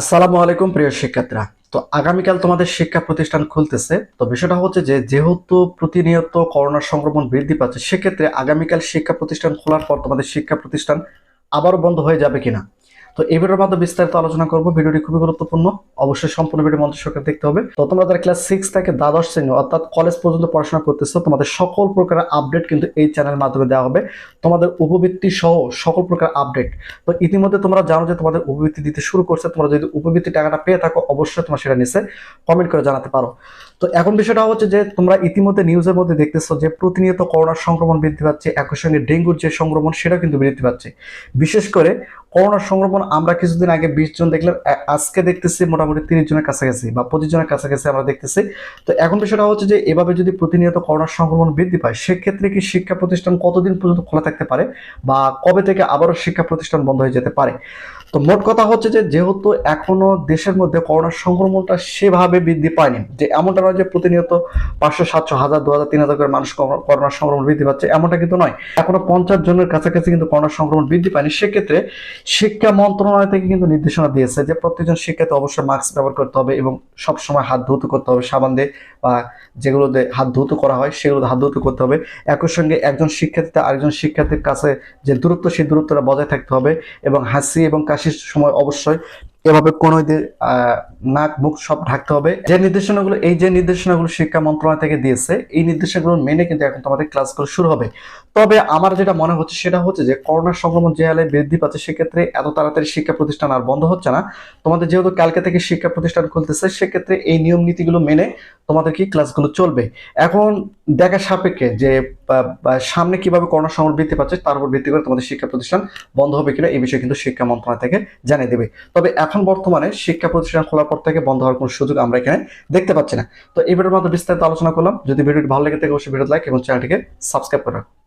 আসসালামু আলাইকুম প্রিয় শিক্ষার্থীরা। তো আগামীকাল তোমাদের শিক্ষা প্রতিষ্ঠান খুলতেছে। তো বিষয়টা হচ্ছে যে, যেহেতু প্রতিনিয়ত করোনা সংক্রমণ বৃদ্ধি পাচ্ছে, সেক্ষেত্রে আগামীকাল শিক্ষা প্রতিষ্ঠান খোলার পর তোমাদের শিক্ষা প্রতিষ্ঠান আবারও বন্ধ হয়ে যাবে কিনা? তো এই ভিডিওর মাধ্যমে বিস্তারিত আলোচনা করব। ভিডিওটি খুবই গুরুত্বপূর্ণ। অবশ্যই সম্পূর্ণ ভিডিও মন্ত্র সরকার দেখতে হবে। তো তোমরা যারা ক্লাস সিক্স থেকে দ্বাদশ শ্রেণি অর্থাৎ কলেজ পর্যন্ত পড়াশোনা করতেছো, তোমাদের সকল প্রকার আপডেট কিন্তু এই চ্যানেলের মাধ্যমে দেওয়া হবে। তোমাদের উপবৃত্তি সহ সকল প্রকার আপডেট। তো ইতিমধ্যে তোমরা জানো যে তোমাদের উপবৃত্তি দিতে শুরু করছে। তোমরা যদি উপবৃত্তি টাকাটা পেয়ে থাকো, অবশ্যই তোমরা সেটা নিচে কমেন্ট করে জানাতে পারো। তো এখন বিষয়টা হচ্ছে যে তোমরা ইতিমধ্যে নিউজের মধ্যে দেখতেছো যে প্রতিনিয়ত করোনার সংক্রমণ বৃদ্ধি পাচ্ছে, একই সঙ্গে ডেঙ্গুর যে সংক্রমণ সেটাও কিন্তু বৃদ্ধি পাচ্ছে। বিশেষ করে করোনার সংক্রমণ আমরা কিছুদিন আগে বিশ জন দেখলাম আজকে দেখতেছি মোটামুটি তিরিশ জনের কাছাকাছি বা পঁচিশ জনের কাছাকাছি আমরা দেখতেছি। তো এখন বিষয়টা হচ্ছে যে, এভাবে যদি প্রতিনিয়ত করোনার সংক্রমণ বৃদ্ধি পায়, সেক্ষেত্রে কি শিক্ষা প্রতিষ্ঠান কতদিন পর্যন্ত খোলা থাকতে পারে বা কবে থেকে আবারও শিক্ষা প্রতিষ্ঠান বন্ধ হয়ে যেতে পারে? তো মোট কথা হচ্ছে যে, যেহেতু এখনও দেশের মধ্যে করোনার সংক্রমণটা সেভাবে বৃদ্ধি পায়নি, যে এমনটা নয় যে প্রতিনিয়ত পাঁচশো, সাতশো, হাজার, দু হাজার, তিন হাজার করে মানুষ করোনা- সংক্রমণ বৃদ্ধি পাচ্ছে, এমনটা কিন্তু নয়। এখনও পঞ্চাশ জনের কাছাকাছি কিন্তু করোনার সংক্রমণ বৃদ্ধি পায়নি, সেক্ষেত্রে শিক্ষা মন্ত্রণালয় থেকে কিন্তু নির্দেশনা দিয়েছে যে প্রত্যেকজন শিক্ষার্থী অবশ্যই মাস্ক ব্যবহার করতে হবে এবং সবসময় হাত ধুতে করতে হবে, সাবান দিয়ে বা যেগুলোতে হাত ধুতে করা হয় সেগুলোতে হাত ধুতে করতে হবে। একই সঙ্গে একজন শিক্ষার্থী আরেকজন শিক্ষার্থীর কাছে যে দূরত্ব, সেই দূরত্বটা বজায় থাকতে হবে এবং হাসি এবং কাশির সময় অবশ্যই এভাবে কোনো নাক, মুখ সব ঢাকতে হবে। যে নির্দেশনাগুলো, এই যে নির্দেশনাগুলো শিক্ষা মন্ত্রণালয় থেকে দিয়েছে, এই নির্দেশনাগুলো মেনে কিন্তু এখন তোমাদের ক্লাসগুলো শুরু হবে। তবে আমার যেটা মনে হচ্ছে, সেটা হচ্ছে যে, করোনা সংক্রমণ যে হালে বৃদ্ধি পাচ্ছে, সেক্ষেত্রে এত তাড়াতাড়ি শিক্ষা প্রতিষ্ঠান আর বন্ধ হচ্ছে না। তোমাদের যেহেতু কালকে থেকে শিক্ষা প্রতিষ্ঠান খুলতেছে, সেক্ষেত্রে এই নিয়ম নীতিগুলো মেনে তোমাদের কি ক্লাসগুলো চলবে? এখন দেখা সাপেক্ষে যে সামনে কীভাবে করোনা সংকট বৃদ্ধি পাচ্ছে তার উপর ভিত্তি করে তোমাদের শিক্ষা প্রতিষ্ঠান বন্ধ হবে কিনা এই বিষয়ে কিন্তু শিক্ষা মন্ত্রণালয় থেকে জানিয়ে দেবে। তবে এখন বর্তমানে শিক্ষা প্রতিষ্ঠান খোলার পর থেকে বন্ধ হওয়ার কোনো সুযোগ আমরা এখানে দেখতে পাচ্ছি না। তো এই ভিডিওর মধ্যে বিস্তারিত আলোচনা করলাম। যদি ভিডিওটি ভালো লেগে থাকে, অবশ্যই ভিডিও লাইক এবং চ্যানেলটিকে সাবস্ক্রাইব করে রাখো।